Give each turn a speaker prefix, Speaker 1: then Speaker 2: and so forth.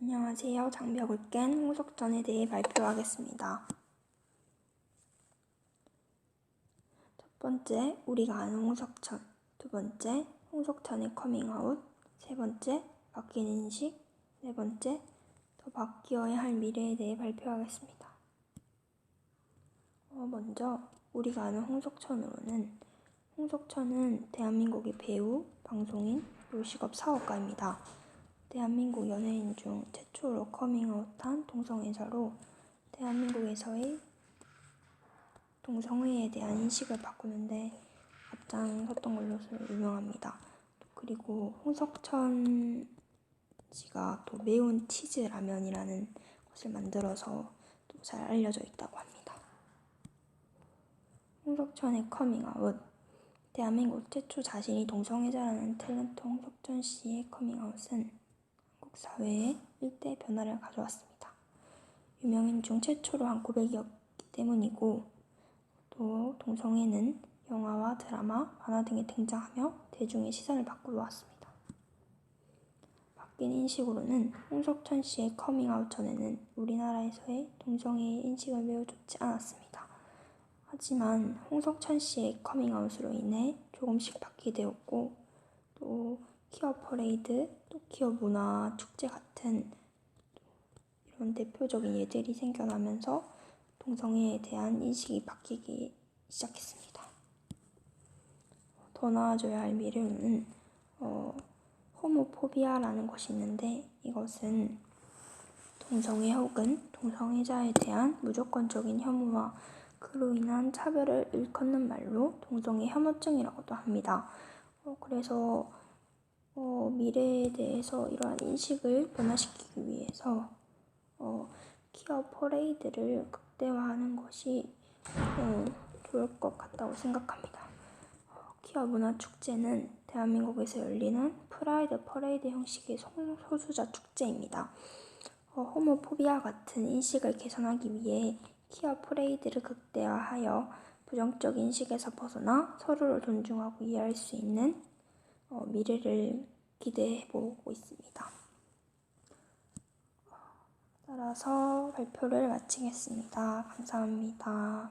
Speaker 1: 안녕하세요. 장벽을 깬 홍석천에 대해 발표하겠습니다. 첫 번째, 우리가 아는 홍석천. 두 번째, 홍석천의 커밍아웃. 세 번째, 바뀌는 인식. 네 번째, 더 바뀌어야 할 미래에 대해 발표하겠습니다. 어, 먼저, 우리가 아는 홍석천으로는 홍석천은 대한민국의 배우, 방송인, 요식업 사업가입니다. 대한민국 연예인 중 최초로 커밍아웃한 동성애자로 대한민국에서의 동성애에 대한 인식을 바꾸는데 앞장섰던 걸로 유명합니다. 그리고 홍석천 씨가 또 매운 치즈 라면이라는 것을 만들어서 또 잘 알려져 있다고 합니다. 홍석천의 커밍아웃 대한민국 최초 자신이 동성애자라는 탤런트 홍석천 씨의 커밍아웃은 한국 사회에 일대 변화를 가져왔습니다. 유명인 중 최초로 한 고백이었기 때문이고 또 동성애는 영화와 드라마, 만화 등에 등장하며 대중의 시선을 바꾸어 왔습니다. 바뀐 인식으로는 홍석천 씨의 커밍아웃 전에는 우리나라에서의 동성애의 인식은 매우 좋지 않았습니다. 하지만 홍석천 씨의 커밍아웃으로 인해 조금씩 바뀌게 되었고 또 키어 퍼레이드, 또 키어 문화 축제 같은 이런 대표적인 예들이 생겨나면서 동성애에 대한 인식이 바뀌기 시작했습니다. 더 나아져야 할 미래는 어, 호모포비아라는 것이 있는데 이것은 동성애 혹은 동성애자에 대한 무조건적인 혐오와 그로 인한 차별을 일컫는 말로 동성애 혐오증이라고도 합니다. 어, 그래서 어, 미래에 대해서 이러한 인식을 변화시키기 위해서 어, 키어 퍼레이드를 극대화하는 것이 어, 좋을 것 같다고 생각합니다. 어, 키어 문화 축제는 대한민국에서 열리는 프라이드 퍼레이드 형식의 소수자 축제입니다. 어, 호모포비아 같은 인식을 개선하기 위해 키어 퍼레이드를 극대화하여 부정적 인식에서 벗어나 서로를 존중하고 이해할 수 있는 어, 미래를 기대해 보고 있습니다. 따라서 발표를 마치겠습니다. 감사합니다.